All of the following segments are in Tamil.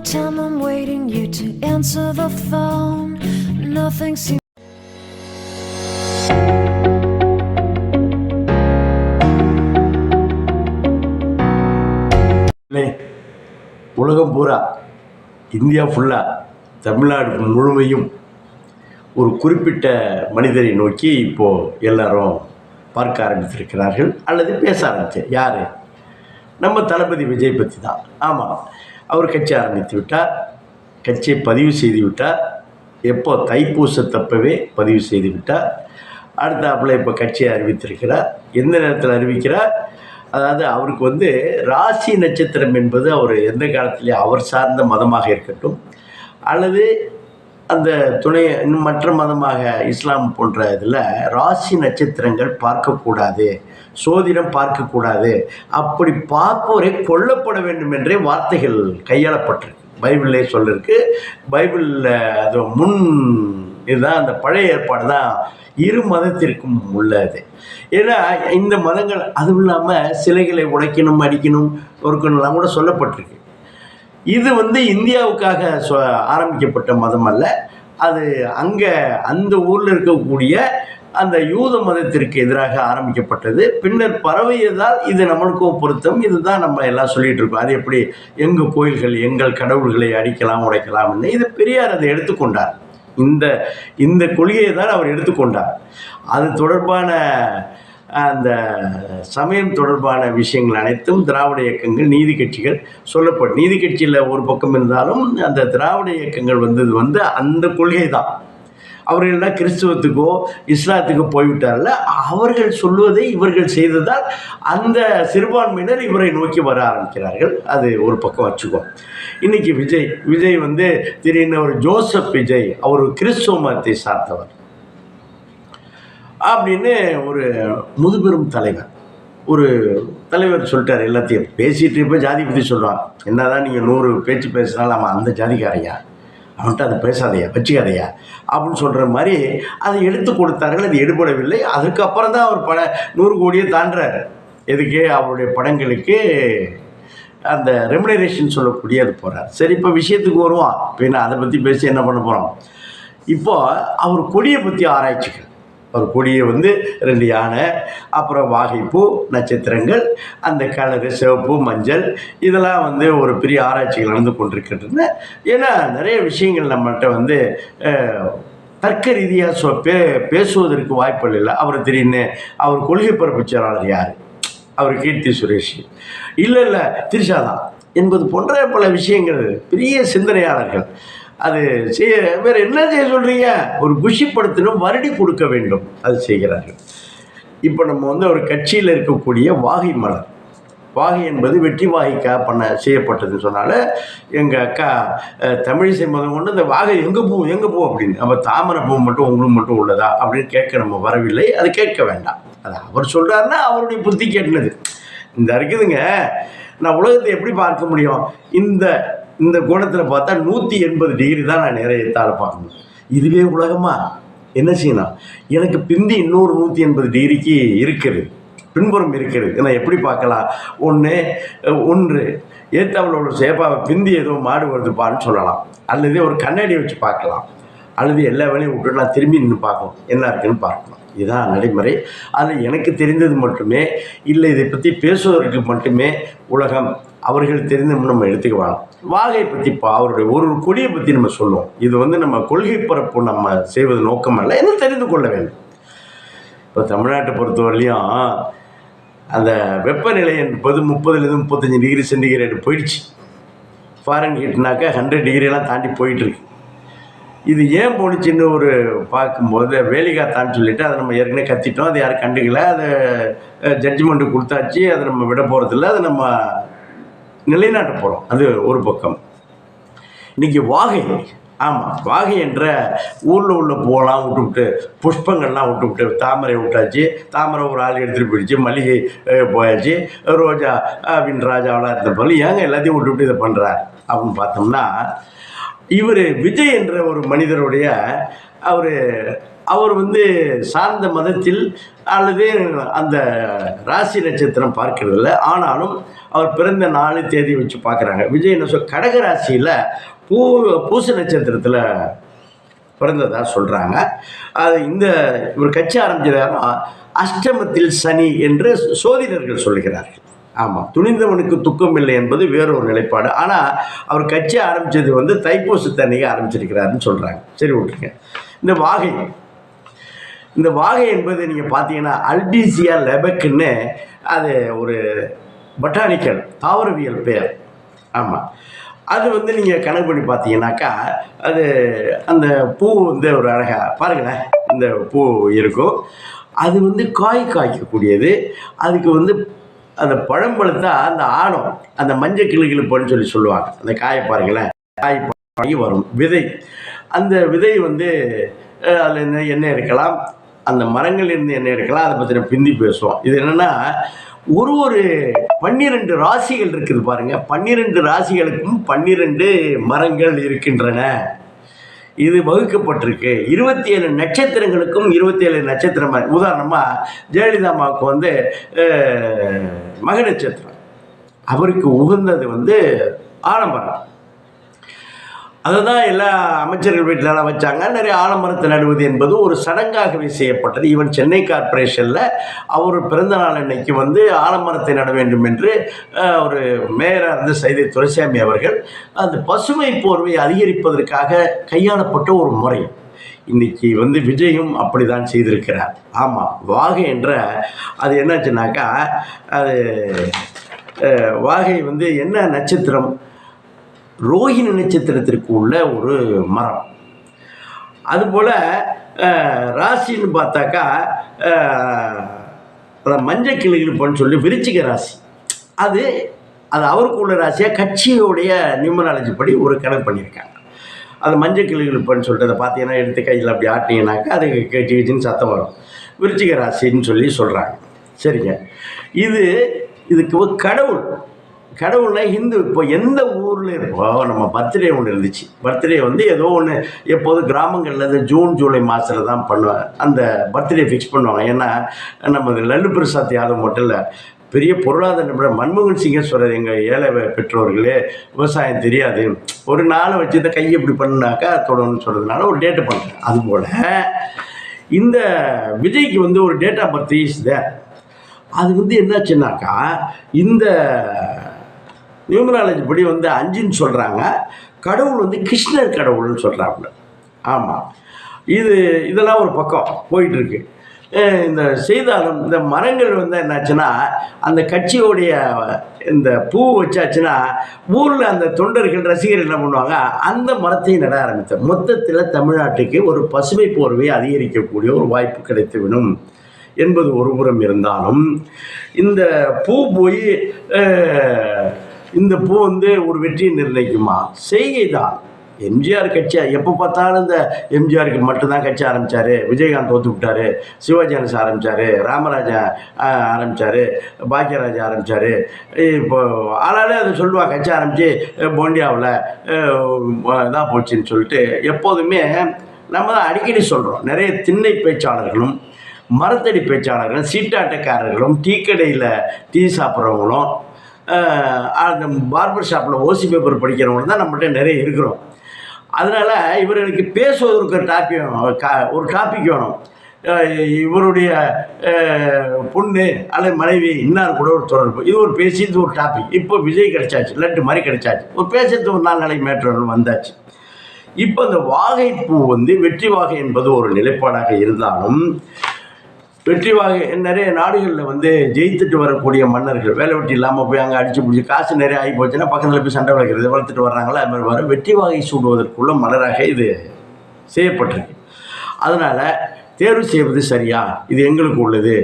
the time I'm waiting you to answer the phone. Nothing seems. உலகம் பூரா இந்தியா ஃபுல்லாக தமிழ்நாடு முழுமையும் ஒரு குறிப்பிட்ட மனிதரை நோக்கி இப்போது எல்லாரும் பார்க்க ஆரம்பித்திருக்கிறார்கள் அல்லது பேச ஆரம்பிச்சு யார் நம்ம தளபதி விஜய் பற்றி தான் ஆமாம் அவர் கட்சி ஆரம்பித்து விட்டார். கட்சியை பதிவு செய்து விட்டார். எப்போ தைப்பூசத்தப்பவே பதிவு செய்து விட்டார். அடுத்தாப்புல இப்போ கட்சியை அறிவித்திருக்கிறார். எந்த நேரத்தில் அறிவிக்கிறார்? அதாவது அவருக்கு வந்து ராசி நட்சத்திரம் என்பது அவர் எந்த காலத்திலேயும் அவர் சார்ந்த மதமாக இருக்கட்டும் அல்லது அந்த துணை இன்னும் மற்ற மதமாக இஸ்லாம் போன்ற இதில் ராசி நட்சத்திரங்கள் பார்க்கக்கூடாது சோதிடம் பார்க்கக்கூடாது. அப்படி பார்ப்போரை கொல்லப்பட வேண்டும் என்றே வார்த்தைகள் கையாளப்பட்டிருக்கு. பைபிளே சொல்லிருக்கு. பைபிளில் அது முன் இதுதான் அந்த பழைய ஏற்பாடு தான் இரு மதத்திற்கும் உள்ளது. ஏன்னா இந்த மதங்கள் அதுவும் இல்லாமல் சிலைகளை உடைக்கணும் அடிக்கணும் ஒருக்கணும்லாம் கூட சொல்லப்பட்டிருக்கு. இது வந்து இந்தியாவுக்காக ஆரம்பிக்கப்பட்ட மதம் அல்ல அது அங்கே அந்த ஊரில் இருக்கக்கூடிய அந்த யூத மதத்திற்கு எதிராக ஆரம்பிக்கப்பட்டது. பின்னர் பரவியதால் இது நம்மளுக்கும் பொருத்தம். இதுதான் நம்ம எல்லாம் சொல்லிட்டு இருக்கோம். அது எப்படி எங்கள் கோயில்கள் எங்கள் கடவுள்களை அடிக்கலாம் உடைக்கலாம்னு இது பெரியார் அதை எடுத்துக்கொண்டார். இந்த இந்த கொள்கையை தான் அவர் எடுத்துக்கொண்டார். அது தொடர்பான அந்த சமயம் தொடர்பான விஷயங்கள் அனைத்தும் திராவிட இயக்கங்கள் நீதி கட்சிகள் சொல்லப்படும். நீதி கட்சியில் ஒரு பக்கம் இருந்தாலும் அந்த திராவிட இயக்கங்கள் வந்தது வந்து அந்த கொள்கை தான் அவர்கள்லாம் கிறிஸ்துவத்துக்கோ இஸ்லாத்துக்கோ போய்விட்டார்ல அவர்கள் சொல்வதை இவர்கள் செய்ததால் அந்த சிறுபான்மையினர் இவரை நோக்கி வர ஆரம்பிக்கிறார்கள். அது ஒரு பக்கம் வச்சுக்கோ. இன்னைக்கு விஜய் விஜய் வந்து திடீர்னு ஒரு ஜோசப் விஜய் அவர் கிறிஸ்துவ மதத்தை சார்ந்தவர். அப்படின்னு ஒரு முதுபெரும் தலைவர். ஒரு தலைவர் சொல்லிட்டார் எல்லாத்தையும் பேசிகிட்டு இப்போ ஜாதி பற்றி சொல்கிறான் என்னதான் நீங்கள் நூறு பேச்சு பேசினாலும் அவன் அந்த ஜாதிக்காரையா? அவன்கிட்ட அதை பேசாதையா? வச்சுக்காதையா? அப்படின்னு சொல்கிற மாதிரி அதை எடுத்து கொடுத்தார்கள் அது எடுபடவில்லை. அதுக்கப்புறம் தான் அவர் பட நூறு கோடியை தாண்டுறாரு. எதுக்கு? அவருடைய படங்களுக்கு அந்த ரெமுனரேஷன் சொல்லக்கூடிய அது போகிறார் சரி இப்போ விஷயத்துக்கு வருவான். இப்போ அதை பற்றி பேசி என்ன பண்ண போகிறோம் இப்போ அவர் கொடியை பற்றி ஆராய்ச்சிகள் ஒரு கொடியை வந்து ரெண்டு யானை அப்புறம் வாகைப்பூ நட்சத்திரங்கள் அந்த கலரு சிவப்பு மஞ்சள் இதெல்லாம் வந்து ஒரு பெரிய ஆராய்ச்சிகள் நடந்து கொண்டிருக்கின்றன ஏன்னா நிறைய விஷயங்கள் நம்மள்கிட்ட வந்து தர்க்க ரீதியாக சொ பே பேசுவதற்கு வாய்ப்புகள் இல்லை. அவர் திடீர்னு அவர் கொள்கை பரப்பு செயலாளர் யார்? அவர் கீர்த்தி சுரேஷ். இல்லை இல்லை திரிஷா தான். என்பது போன்ற பல விஷயங்கள் பெரிய சிந்தனையாளர்கள். அது செய்ய வேறு என்ன செய்ய சொல்கிறீங்க ஒரு குஷிப்படுத்தணும் வருடி கொடுக்க வேண்டும். அது செய்கிறார்கள். இப்போ நம்ம வந்து ஒரு கட்சியில் இருக்கக்கூடிய வாகை மலர். வாகை என்பது வெற்றி வாகைக்காக பண்ண செய்யப்பட்டதுன்னு சொன்னால எங்கள் அக்கா தமிழிசை முதல் கொண்டு இந்த வாகை எங்கே பூ எங்கே பூ அப்படின்னு. நம்ம தாமரை பூ மட்டும் உங்களுக்கு மட்டும் உள்ளதா அப்படின்னு கேட்க நம்ம வரவில்லை. அது கேட்க வேண்டாம். அது அவர் சொல்கிறாருன்னா அவருடைய புத்தி கேட்டினது இந்த இருக்குதுங்க. நான் உலகத்தை எப்படி பார்க்க முடியும்? இந்த இந்த கோணத்தில் பார்த்தா நூற்றி எண்பது டிகிரி தான் நான் நிறைய எத்தால பார்க்கணும். இதுவே உலகமா? என்ன செய்யணும் எனக்கு பிந்தி இன்னொரு நூற்றி எண்பது டிகிரிக்கு இருக்குது. பின்புறம் இருக்கிறது நான் எப்படி பார்க்கலாம்? ஒன்று ஒன்று ஏத்தாவில் உள்ள சேப்பாவை பிந்தி ஏதோ மாடு வருதுப்பான்னு சொல்லலாம். அல்லது ஒரு கண்ணாடியை வச்சு பார்க்கலாம். அல்லது எல்லா வேலையும் விட்டு நான் திரும்பி நின்று பார்க்கணும். என்ன இருக்குன்னு பார்க்கணும். இதுதான் நடைமுறை. அதில் எனக்கு தெரிந்தது மட்டுமே இல்லை இதை பற்றி பேசுவதற்கு மட்டுமே உலகம் அவர்கள் தெரிந்து நம்ம எடுத்துக்குவாங்க. வாகை பற்றி இப்போ அவருடைய ஒரு ஒரு கொடியை பற்றி நம்ம சொல்லுவோம். இது வந்து நம்ம கொள்கை பரப்பு நம்ம செய்வது நோக்கம் அல்ல என்ன தெரிந்து கொள்ள வேண்டும். இப்போ தமிழ்நாட்டை பொறுத்தவரையிலையும் அந்த வெப்பநிலை என்பது முப்பதுலேருந்து முப்பத்தஞ்சு டிகிரி சென்டிகிரேடு போயிடுச்சு. ஃபாரன் ஹீட்னாக்கா ஹண்ட்ரட் டிகிரியெல்லாம் தாண்டி போயிட்டுருக்கு. இது ஏன் போணுச்சுன்னு ஒரு பார்க்கும்போது வேலிகாத்தான்னு சொல்லிட்டு அதை நம்ம ஏற்கனவே கத்திட்டோம். அது யாரும் கண்டுக்கல. அதை ஜட்ஜ்மெண்ட்டு கொடுத்தாச்சு. அதை நம்ம விட போகிறதில்ல அதை நம்ம நிலைநாட்ட போகிறோம் அது ஒரு பக்கம். இன்றைக்கி வாகை ஆமாம் வாகை என்ற ஊரில் உள்ள பூவெல்லாம் விட்டுவிட்டு புஷ்பங்கள்லாம் விட்டுவிட்டு தாமரை விட்டாச்சு. தாமரை ஒரு ஆள் எடுத்துகிட்டு போயிடுச்சு. மல்லிகை போயாச்சு. ரோஜா அப்படின்னு ராஜாவெலாம் இருந்த போல ஏங்க எல்லாத்தையும் விட்டு விட்டு இதை பண்ணுறார் அப்படின்னு பார்த்தோம்னா இவர் விஜய் என்ற ஒரு மனிதருடைய அவர் அவர் வந்து சார்ந்த மதத்தில் அல்லது அந்த ராசி நட்சத்திரம் பார்க்கறதில்ல. ஆனாலும் அவர் பிறந்த நாள் தேதி வச்சு பார்க்குறாங்க. விஜய் என்ன சொல் கடக ராசியில் பூ பூச நட்சத்திரத்தில் பிறந்ததாக சொல்கிறாங்க அது இந்த இவர் கட்சி ஆரம்பிச்சதாலும் அஷ்டமத்தில் சனி என்று சோதிடர்கள் சொல்கிறார்கள் ஆமாம் துணிந்தவனுக்கு துக்கம் இல்லை என்பது வேறொரு நிலைப்பாடு. ஆனால் அவர் கட்சி ஆரம்பித்தது வந்து தைப்பூசத்து தண்ணியை ஆரம்பிச்சிருக்கிறாருன்னு சொல்கிறாங்க சரி விட்டுருங்க. இந்த வாகை. இந்த வாகை என்பது நீங்கள் பார்த்தீங்கன்னா அல்பீசியா லெபக்குன்னு அது ஒரு பட்டானிக்கல் தாவரவியல் பெயர். ஆமாம் அது வந்து நீங்கள் கணக்கு பண்ணி பார்த்தீங்கன்னாக்கா அது அந்த பூ வந்து ஒரு அழகாக பாருங்களேன் இந்த பூ இருக்கும். அது வந்து காய் காய்க்கக்கூடியது. அதுக்கு வந்து அந்த பழம் பழுத்தா அந்த ஆணம் அந்த மஞ்சள் கிளுகிழுப்புன்னு சொல்லி சொல்லுவாங்க. அந்த காயை பாருங்களேன். காய் பழகி வரும். விதை. அந்த விதை வந்து அதில் என்ன எண்ணெய் எடுக்கலாம் அந்த மரங்கள்லேருந்து எண்ணெய் எடுக்கலாம் அதை பற்றின பிந்தி பேசுவோம். இது என்னென்னா ஒரு ஒரு பன்னிரெண்டு ராசிகள் இருக்குது பாருங்கள் பன்னிரெண்டு ராசிகளுக்கும் பன்னிரெண்டு மரங்கள் இருக்கின்றன. இது வகுக்கப்பட்டிருக்கு. இருபத்தி ஏழு நட்சத்திரங்களுக்கும் இருபத்தி ஏழு நட்சத்திரம். உதாரணமாக ஜெயலலிதா அம்மாவுக்கு வந்து மக நட்சத்திரம் அவருக்கு உகந்தது வந்து ஆலம்பரம். அதை தான் எல்லா அமைச்சர்கள் வீட்டிலலாம் வச்சாங்க. நிறைய ஆலமரத்தை நடுவது என்பது ஒரு சடங்காகவே செய்யப்பட்டது. ஈவன் சென்னை கார்ப்பரேஷனில் அவர் பிறந்த நாள் அன்னைக்கு வந்து ஆலமரத்தை நட வேண்டும் என்று ஒரு மேயராக இருந்த சைதை துரைசாமி அவர்கள் அந்த பசுமை போர்வை அதிகரிப்பதற்காக கையாளப்பட்ட ஒரு முறை. இன்னைக்கு வந்து விஜயும் அப்படி தான் செய்திருக்கிறார். ஆமாம் வாகை என்ற அது என்னாச்சுனாக்கா அது வாகை வந்து என்ன நட்சத்திரம்? ரோஹிணி நட்சத்திரத்திற்கு உள்ள ஒரு மரம். அதுபோல் ராசின்னு பார்த்தாக்கா அஹ், மஞ்சள் கிளிகிழப்புன்னு சொல்லி விருச்சிக ராசி. அது அது அவருக்கு உள்ள ராசியாக கட்சியோடைய நியூமராலஜி படி ஒரு கணக்கு பண்ணியிருக்காங்க. அது மஞ்சள் கிளிகளுப்பன்னு சொல்லிட்டு அதை பார்த்தீங்கன்னா எடுத்து கையில் அப்படி ஆட்டினீங்கனாக்கா அது கெட்டி சத்தம் வரும். விருச்சிக ராசின்னு சொல்லி சொல்கிறாங்க சரிங்க. இது இதுக்கு கடவுள். கடவுள்னா ஹிந்து இப்போ எந்த ஊரில் இருப்போம் நம்ம பர்த்டே ஒன்று இருந்துச்சு. பர்த்டே வந்து ஏதோ ஒன்று எப்போதும் கிராமங்களில் இந்த ஜூன் ஜூலை மாதத்தில் தான் பண்ணுவாங்க. அந்த பர்த்டே ஃபிக்ஸ் பண்ணுவாங்க. ஏன்னா நம்ம லல்லு பிரசாத் யாதவ் மட்டும் இல்லை பெரிய பொருளாதார நிபுணர் மன்மோகன் சிங்கேஸ்வரர் எங்கள் ஏழை பெற்றோர்களே விவசாயம் தெரியாது. ஒரு நாளை வச்சு இந்த கையை இப்படி பண்ணாக்கா தொடணும்னு சொல்கிறதுனால ஒரு டேட்டு பண்ணுறேன் அதுபோல் இந்த விஜய்க்கு வந்து ஒரு date of birth is there அது வந்து என்னாச்சுன்னாக்கா இந்த நியூமராலஜி படி வந்து அஞ்சுன்னு சொல்கிறாங்க கடவுள் வந்து கிருஷ்ணர் கடவுள்னு சொல்கிறாங்க ஆமாம் இது இதெல்லாம் ஒரு பக்கம் போயிட்டுருக்கு. இந்த செய்தாலும் இந்த மரங்கள் வந்து என்னாச்சுன்னா அந்த கட்சியோடைய இந்த பூ வச்சாச்சுன்னா ஊரில் அந்த தொண்டர்கள் ரசிகர்கள் என்ன பண்ணுவாங்க அந்த மரத்தையும் நட ஆரம்பித்தார் மொத்தத்தில் தமிழ்நாட்டுக்கு ஒரு பசுமை போர்வை அதிகரிக்கக்கூடிய ஒரு வாய்ப்பு கிடைத்துவிடும் என்பது ஒரு புறம் இருந்தாலும் இந்த பூ போய் இந்த பூ வந்து ஒரு வெற்றியை நிர்ணயிக்குமா? செய்கை தான் எம்ஜிஆர் கட்சி எப்போ பார்த்தாலும் இந்த எம்ஜிஆருக்கு மட்டும்தான் கட்சி ஆரம்பித்தார் விஜயகாந்த் தோத்து விட்டாரு சிவாஜி கணேசன் ஆரம்பித்தார் ராமராஜா ஆஹ், ஆரம்பிச்சாரு. பாக்கியராஜ் ஆரம்பித்தார் இப்போ ஆளாலே அதை சொல்லுவாங்க கட்சி ஆரம்பித்து போண்டியாவில் இதாக போச்சுன்னு சொல்லிட்டு எப்போதுமே நம்ம தான் அடிக்கடி சொல்கிறோம் நிறைய திண்ணை பேச்சாளர்களும் மரத்தடி பேச்சாளர்களும் சீட்டாட்டக்காரர்களும் டீ கடையில் டீ சாப்பிட்றவங்களும் அந்த பார்பர் ஷாப்பில் ஓசி பேப்பர் படிக்கிறவங்க தான் நம்மகிட்ட நிறைய இருக்கிறோம். அதனால் இவர்களுக்கு பேசுவதற்கு ஒரு டாபிக் ஒரு டாபிக் வேணும். இவருடைய பொண்ணு அல்லது மனைவி இன்னார் கூட ஒரு தொடர்பு. இது ஒரு பேசி இது ஒரு டாபிக் இப்போ விஜய் கிடைச்சாச்சு லட்டு மாதிரி கிடைச்சாச்சு. ஒரு பேசுறது ஒரு நாலு நாளைக்கு மேட்ரு வந்தாச்சு. இப்போ இந்த வாகைப்பூ வந்து வெற்றி வாகை என்பது ஒரு நிலைப்பாடாக இருந்தாலும் வெற்றி வாகை நிறைய நாடுகளில் வந்து ஜெயித்துட்டு வரக்கூடிய மன்னர்கள் வேலை வெட்டி இல்லாமல் போய் அங்கே அடித்து பிடிச்சி காசு நிறைய ஆகி போச்சுன்னா பக்கத்தில் போய் சண்டை வளர்க்குறது வளர்த்துட்டு வர்றாங்களா? அது மாதிரி வரும். வெற்றி வாகை சூடுவதற்குள்ள மலராக இது செய்யப்பட்டிருக்கு. அதனால் தேர்வு செய்வது சரியா? இது எங்களுக்கு உள்ளது.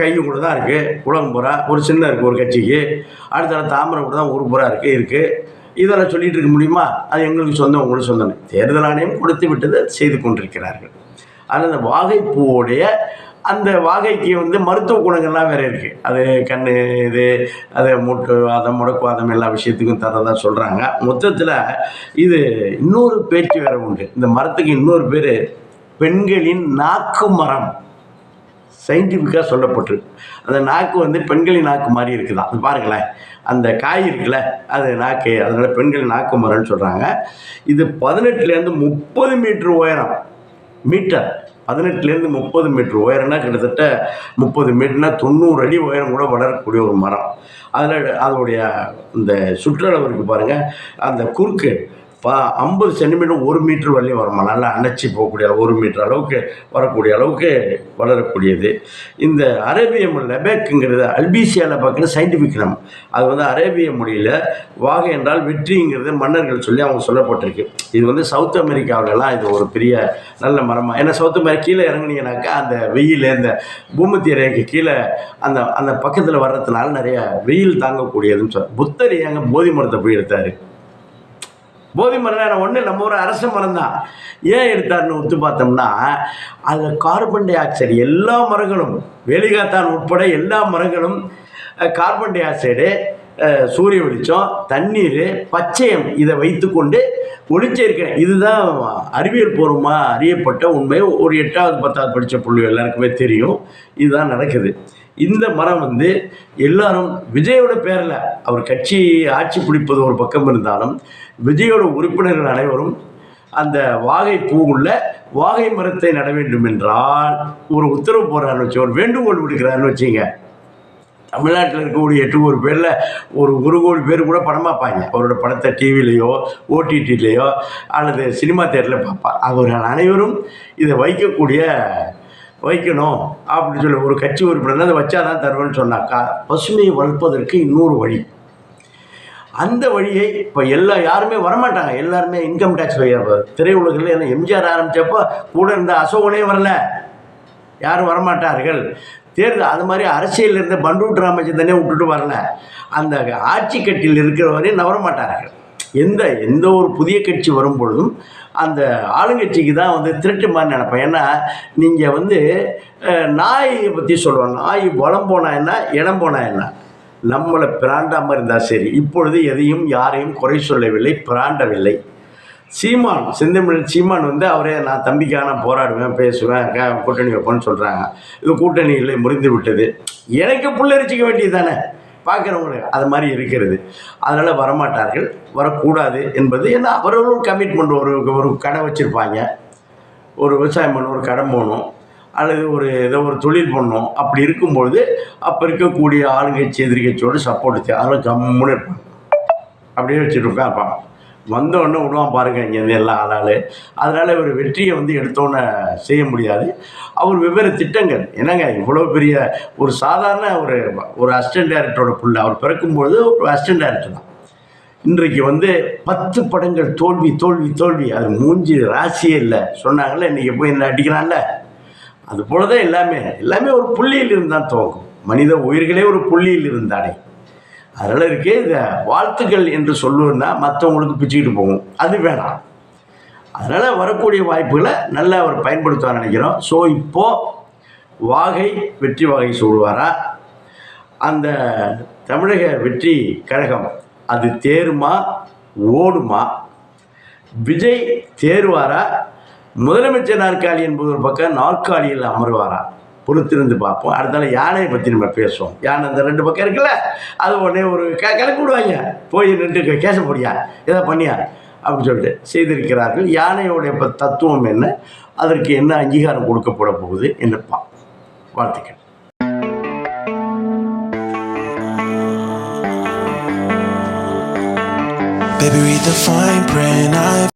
கையும் கூட தான் இருக்குது உலகம் பூரா ஒரு சின்ன இருக்குது ஒரு கட்சிக்கு. அடுத்த தாமரை கூட தான் ஒரு பூரா இருக்குது இருக்குது இதெல்லாம் சொல்லிட்டு இருக்க முடியுமா? அது எங்களுக்கு சொந்தம் உங்களுக்கு சொந்தம். தேர்தல் ஆணையம் கொடுத்து விட்டது செய்து கொண்டிருக்கிறார்கள். ஆனால் அந்த வாகைப்பூவுடைய அந்த வாகைக்கு வந்து மருத்துவ குணங்கள்லாம் வேறு இருக்குது அது கண் இது அது மூட்டு வாதம் முடக்குவாதம் எல்லா விஷயத்துக்கும் தரதான் சொல்கிறாங்க மொத்தத்தில் இது இன்னொரு பேச்சு வேறு உண்டு. இந்த மரத்துக்கு இன்னொரு பேர் பெண்களின் நாக்கு மரம். சயின்டிஃபிக்காக சொல்லப்பட்டிருக்கு அந்த நாக்கு வந்து பெண்களின் நாக்கு மாதிரி இருக்குதான். அது பாருங்களேன். அந்த காய் இருக்குல்ல அது நாக்கு அதனால் பெண்களின் நாக்கு மரம்னு சொல்கிறாங்க இது பதினெட்டுலேருந்து முப்பது மீட்ரு உயரம். மீட்டர். பதினெட்டுலேருந்து முப்பது மீட்ரு உயரம்னா கிட்டத்தட்ட முப்பது மீட்டர்னா தொண்ணூறு அடி உயரம் கூட வளரக்கூடிய ஒரு மரம். அதில் அதோடைய இந்த சுற்றளவு இருக்குது பாருங்கள் அந்த குறுக்கு பா ஐம்பது சென்டிமீட்டர் ஒரு மீட்டர் வரலையும் வருமா நல்லா அணைச்சி போகக்கூடிய ஒரு மீட்டர் அளவுக்கு வரக்கூடிய அளவுக்கு வளரக்கூடியது. இந்த அரேபிய லெபேக்குங்கிறது அல்பீசியாவில் பார்க்குற சயின்டிஃபிக் நம்ம. அது வந்து அரேபிய மொழியில் வாகை என்றால் வெற்றிங்கிறது மன்னர்கள் சொல்லி அவங்க சொல்லப்பட்டிருக்கு. இது வந்து சவுத் அமெரிக்காவிலலாம் இது ஒரு பெரிய நல்ல மரமாக ஏன்னா சவுத் அமெரிக்கா கீழே இறங்குனீங்கனாக்கா அந்த வெயில் இந்த பூமத்திய ரேகைக்கு கீழே அந்த அந்த பக்கத்தில் வர்றதுனால நிறைய வெயில் தாங்கக்கூடியதுன்னு சொல் புத்தர் ஏங்க போதி மரத்தை போய் எடுத்தார்? போதி மரம் ஒன்று நம்ம ஒரு அரச மரம் தான் ஏன் எடுத்தார்னு ஒத்து பார்த்தோம்னா அதில் கார்பன் டை ஆக்சைடு எல்லா மரங்களும் வேலிகாத்தான் உட்பட எல்லா மரங்களும் கார்பன் டை ஆக்சைடு சூரிய வெளிச்சம் தண்ணீர் பச்சையம் இதை வைத்துக்கொண்டு ஒளிச்சேர்க்கிறேன் இதுதான் அறிவியல் பூர்வமாக அறியப்பட்ட உண்மை. ஒரு எட்டாவது பத்தாவது படித்த புள்ளி எல்லாருக்குமே தெரியும். இதுதான் நடக்குது. இந்த மரம் வந்து எல்லாரும் விஜயோட பேரில் அவர் கட்சி ஆட்சி பிடிப்பது ஒரு பக்கம் இருந்தாலும் விஜயோட உறுப்பினர்கள் அனைவரும் அந்த வாகை பூவுள்ள வாகை மரத்தை நட வேண்டும் என்றால் ஒரு உத்தரவு போடுறாருன்னு வச்சு ஒரு வேண்டுகோள் விடுக்கிறாருன்னு வச்சுங்க. தமிழ்நாட்டில் இருக்கக்கூடிய எட்டு ஒரு பேரில் ஒரு ஒரு கோடி பேர் கூட படம் பார்ப்பாங்க. அவரோட படத்தை டிவிலேயோ ஓடிடிலேயோ அல்லது சினிமா தேட்டரில் பார்ப்பார். அவர்கள் அனைவரும் இதை வைக்கக்கூடிய வைக்கணும் அப்படின்னு சொல்லி ஒரு கட்சி உறுப்பினர் அதை வச்சா தான் தருவேன்னு சொன்னாக்கா பசுமையை வளர்ப்பதற்கு இன்னொரு வழி. அந்த வழியை இப்போ எல்லா யாருமே வரமாட்டாங்க. எல்லாருமே இன்கம் டேக்ஸ் திரையுலகில் என்ன எம்ஜிஆர் ஆரம்பித்தப்போ கூட இருந்த அசோகனே வரல. யாரும் வரமாட்டார்கள். தேர்தல் அது மாதிரி அரசியலில் இருந்த பண்டூட் ராமச்சந்திரனே விட்டுட்டு வரல. அந்த ஆட்சி கட்டியில் இருக்கிறவரையும் நவரமாட்டார்கள் எந்த எந்த ஒரு புதிய கட்சி வரும் பொழுதும் அந்த ஆளுங்கட்சிக்கு தான் வந்து திருட்டு மாதிரி நினைப்பேன். ஏன்னா நீங்கள் வந்து நாயை பற்றி சொல்லுவாங்க. நாய் வளம் போனா என்ன இடம் போனா என்ன? நம்மளை பிராண்டாமல் இருந்தால் சரி. இப்பொழுது எதையும் யாரையும் குறை சொல்லவில்லை பிராண்டவில்லை. சீமான் செந்தமிழ் சீமான் வந்து அவரே நான் தம்பிக்காக நான் போராடுவேன் பேசுவேன் க- கூட்டணி வைப்பேன்னு சொல்கிறாங்க இது கூட்டணியில் முறிந்து விட்டது எனக்கு புள்ளரிச்சிக்க வேண்டியது தானே? பார்க்குறவங்களுக்கு அது மாதிரி இருக்கிறது. அதனால் வரமாட்டார்கள் வரக்கூடாது என்பது ஏன்னா அவர்களும் கமிட்மெண்ட் ஒரு ஒரு கடை வச்சுருப்பாங்க. ஒரு விவசாயம் பண்ண ஒரு கடன் போகணும் அல்லது ஒரு ஏதோ ஒரு தொழில் பண்ணணும் அப்படி இருக்கும்பொழுது அப்போ இருக்கக்கூடிய ஆளுங்கட்சி எதிர்கட்சியோடு சப்போர்ட் அதெல்லாம் கம்முன்னு இருப்பாங்க. அப்படியே வச்சுட்டு உட்கார்ப்பான் வந்தோடனே விடுவான் பாருங்க இங்கேருந்து எல்லா ஆளாள். அதனால் இவர் வெற்றியை வந்து எடுத்தோன்னே செய்ய முடியாது. அவர் வெவ்வேறு திட்டங்கள். என்னங்க இவ்வளோ பெரிய ஒரு சாதாரண ஒரு ஒரு அசிஸ்டன்ட் டைரக்டரோட பிள்ளை. அவர் பிறக்கும்பொழுது ஒரு அசிஸ்டன்ட் டைரக்டர் தான். இன்றைக்கு வந்து பத்து படங்கள் தோல்வி தோல்வி தோல்வி. அது மூஞ்சி ராசியே இல்லை. சொன்னாங்களே இன்றைக்கி போய் என்ன அடிக்கிறான்ல அது போல தான் எல்லாமே. எல்லாமே ஒரு புள்ளியில் இருந்தால் துவங்கும். மனித உயிர்களே ஒரு புள்ளியில் இருந்தானே அதனால் இருக்கே இந்த வாழ்த்துக்கள் என்று சொல்லுவதுன்னா மற்றவங்களுக்கு பிச்சுக்கிட்டு போகும். அது வேணாம். அதனால் வரக்கூடிய வாய்ப்புகளை நல்லா அவர் பயன்படுத்துவார் நினைக்கிறோம். ஸோ இப்போது வாகை வெற்றி வாகை சொல்லுவாரா? அந்த தமிழக வெற்றி கழகம் அது தேருமா? ஓடுமா? விஜய் தேர்வாரா? முதலமைச்சர் நாற்காலி என்பது ஒரு பக்கம் நாற்காலியில் அமர்வாரா? பொறுத்திருந்து பார்ப்போம். அடுத்தால யானையை பற்றி நம்ம பேசுவோம். யானை அந்த ரெண்டு பக்கம் இருக்குல்ல? அது உடனே ஒரு க கிளப்பி விடுவாங்க. போய் நின்று கேச போடியா ஏதோ பண்ணியா? அப்படின்னு சொல்லிட்டு செய்திருக்கிறார்கள். யானையோடைய தத்துவம் என்ன? அதற்கு என்ன அங்கீகாரம் கொடுக்கப்பட போகுது என்று பார்ப்போம். வாழ்த்துக்கள். Baby, read the fine print.